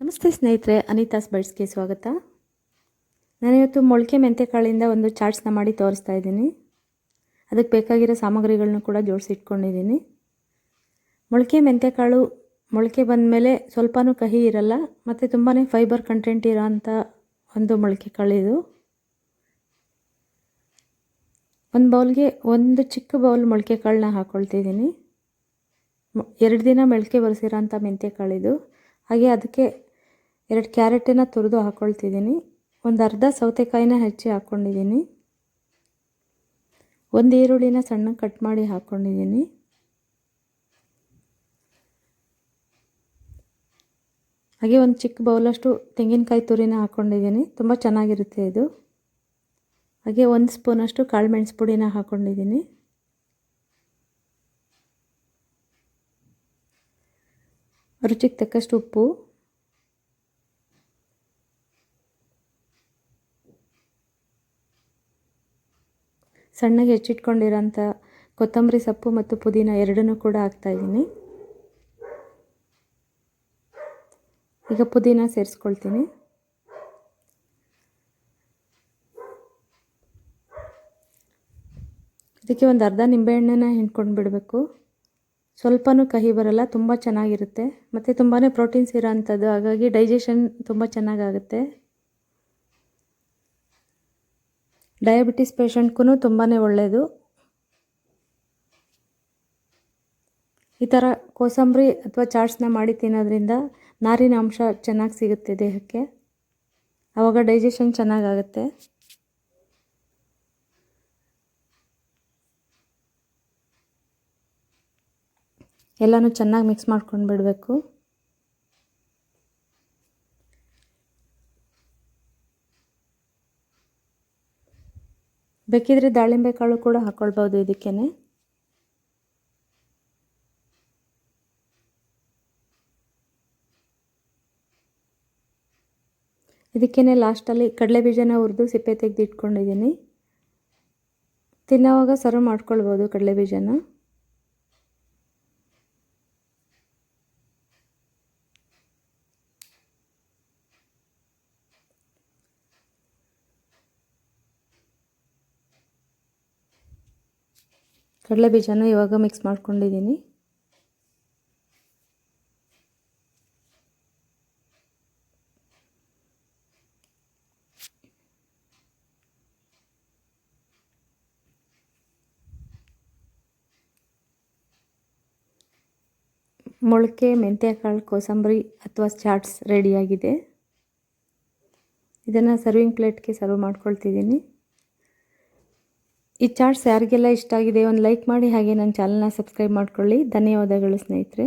ನಮಸ್ತೆ ಸ್ನೇಹಿತರೆ, ಅನಿತಾಸ್ ಬೈಟ್ಸ್ಗೆ ಸ್ವಾಗತ. ನಾನಿವತ್ತು ಮೊಳಕೆ ಮೆಂತೆಕಾಳಿಂದ ಒಂದು ಚಾಟ್ಸ್ನ ಮಾಡಿ ತೋರಿಸ್ತಾ ಇದ್ದೀನಿ. ಅದಕ್ಕೆ ಬೇಕಾಗಿರೋ ಸಾಮಗ್ರಿಗಳನ್ನೂ ಕೂಡ ಜೋಡಿಸಿ ಇಟ್ಕೊಂಡಿದ್ದೀನಿ ಮೊಳಕೆ ಮೆಂತೆಕಾಳು ಮೊಳಕೆ ಬಂದಮೇಲೆ ಸ್ವಲ್ಪನೂ ಕಹಿ ಇರಲ್ಲ, ಮತ್ತು ತುಂಬಾ ಫೈಬರ್ ಕಂಟೆಂಟ್ ಇರೋಂಥ ಒಂದು ಮೊಳಕೆ ಕಾಳಿದು ಒಂದು ಬೌಲ್ಗೆ ಒಂದು ಚಿಕ್ಕ ಬೌಲ್ ಮೊಳಕೆ ಕಾಳನ್ನ ಹಾಕ್ಕೊಳ್ತಿದ್ದೀನಿ ಎರಡು ದಿನ ಮೊಳಕೆ ಬರೆಸಿರೋಂಥ ಮೆಂತೆಕಾಳಿದು. ಹಾಗೆ ಅದಕ್ಕೆ ಎರಡು ಕ್ಯಾರೆಟನ್ನು ತುರಿದು ಹಾಕ್ಕೊಳ್ತಿದ್ದೀನಿ ಒಂದು ಅರ್ಧ ಸೌತೆಕಾಯಿನ ಹೆಚ್ಚಿ ಹಾಕ್ಕೊಂಡಿದ್ದೀನಿ ಒಂದು ಈರುಳ್ಳಿನ ಸಣ್ಣ ಕಟ್ ಮಾಡಿ ಹಾಕ್ಕೊಂಡಿದ್ದೀನಿ ಹಾಗೆ ಒಂದು ಚಿಕ್ಕ ಬೌಲಷ್ಟು ತೆಂಗಿನಕಾಯಿ ತುರಿನ ಹಾಕ್ಕೊಂಡಿದ್ದೀನಿ ತುಂಬ ಚೆನ್ನಾಗಿರುತ್ತೆ ಇದು. ಹಾಗೆ ಒಂದು ಸ್ಪೂನಷ್ಟು ಕಾಳು ಮೆಣಸು ಪುಡಿನ ಹಾಕ್ಕೊಂಡಿದ್ದೀನಿ ರುಚಿಗೆ ತಕ್ಕಷ್ಟು ಉಪ್ಪು. ಸಣ್ಣಗೆ ಹೆಚ್ಚಿಟ್ಕೊಂಡಿರೋಂಥ ಕೊತ್ತಂಬರಿ ಸೊಪ್ಪು ಮತ್ತು ಪುದೀನ ಎರಡನ್ನೂ ಕೂಡ ಹಾಕ್ತಾಯಿದ್ದೀನಿ ಈಗ ಪುದೀನ ಸೇರಿಸ್ಕೊಳ್ತೀನಿ. ಇದಕ್ಕೆ ಒಂದು ಅರ್ಧ ನಿಂಬೆಹಣ್ಣನ್ನ ಹಿಂಡ್ಕೊಂಡು ಬಿಡಬೇಕು. ಸ್ವಲ್ಪನೂ ಕಹಿ ಬರಲ್ಲ, ತುಂಬ ಚೆನ್ನಾಗಿರುತ್ತೆ. ಮತ್ತು ತುಂಬಾ ಪ್ರೋಟೀನ್ಸ್ ಇರೋ ಅಂಥದ್ದು ಹಾಗಾಗಿ ಡೈಜೆಷನ್ ತುಂಬ ಚೆನ್ನಾಗಾಗುತ್ತೆ. ಡಯಾಬಿಟಿಸ್ ಪೇಷಂಟ್ಗೂ ತುಂಬಾ ಒಳ್ಳೆಯದು ಈ ಥರ ಕೋಸಂಬರಿ ಅಥವಾ ಚಾಟ್ಸ್ನ ಮಾಡಿ ತಿನ್ನೋದ್ರಿಂದ ನಾರಿನ ಅಂಶ ಚೆನ್ನಾಗಿ ಸಿಗುತ್ತೆ ದೇಹಕ್ಕೆ. ಆವಾಗ ಡೈಜೆಷನ್ ಚೆನ್ನಾಗಾಗುತ್ತೆ. ಎಲ್ಲನೂ ಚೆನ್ನಾಗಿ ಮಿಕ್ಸ್ ಮಾಡ್ಕೊಂಡು ಬಿಡಬೇಕು ಬೇಕಿದ್ರೆ ದಾಳಿಂಬೆ ಕಾಳು ಕೂಡ ಹಾಕ್ಕೊಳ್ಬೋದು ಇದಕ್ಕೇ ಇದಕ್ಕೇ ಲಾಸ್ಟಲ್ಲಿ ಕಡಲೆ ಬೀಜನ ಹುರಿದು ಸಿಪ್ಪೆ ತೆಗೆದು ಇಟ್ಕೊಂಡಿದ್ದೀನಿ ತಿನ್ನೋವಾಗ ಸರ್ವ್ ಮಾಡ್ಕೊಳ್ಬೋದು ಕಡಲೆ ಬೀಜನ. ಕಡಲೆ ಬೀಜನ ಇವಾಗ ಮಿಕ್ಸ್ ಮಾಡ್ಕೊಂಡಿದ್ದೀನಿ. ಮೊಳಕೆ, ಮೆಂತ್ಯಕಾಳು, ಕೋಸಂಬರಿ ಅಥವಾ ಚಾಟ್ಸ್ ರೆಡಿಯಾಗಿದೆ ಇದನ್ನು ಸರ್ವಿಂಗ್ ಪ್ಲೇಟ್ಗೆ ಸರ್ವ್ ಮಾಡ್ಕೊಳ್ತಿದ್ದೀನಿ. ಈ ಚಾರ್ಟ್ಸ್ ಯಾರಿಗೆಲ್ಲ ಇಷ್ಟ ಆಗಿದೆ ಒಂದು ಲೈಕ್ ಮಾಡಿ ಹಾಗೆ ನನ್ನ ಚಾನಲ್ನ ಸಬ್ಸ್ಕ್ರೈಬ್ ಮಾಡ್ಕೊಳ್ಳಿ. ಧನ್ಯವಾದಗಳು ಸ್ನೇಹಿತರೆ.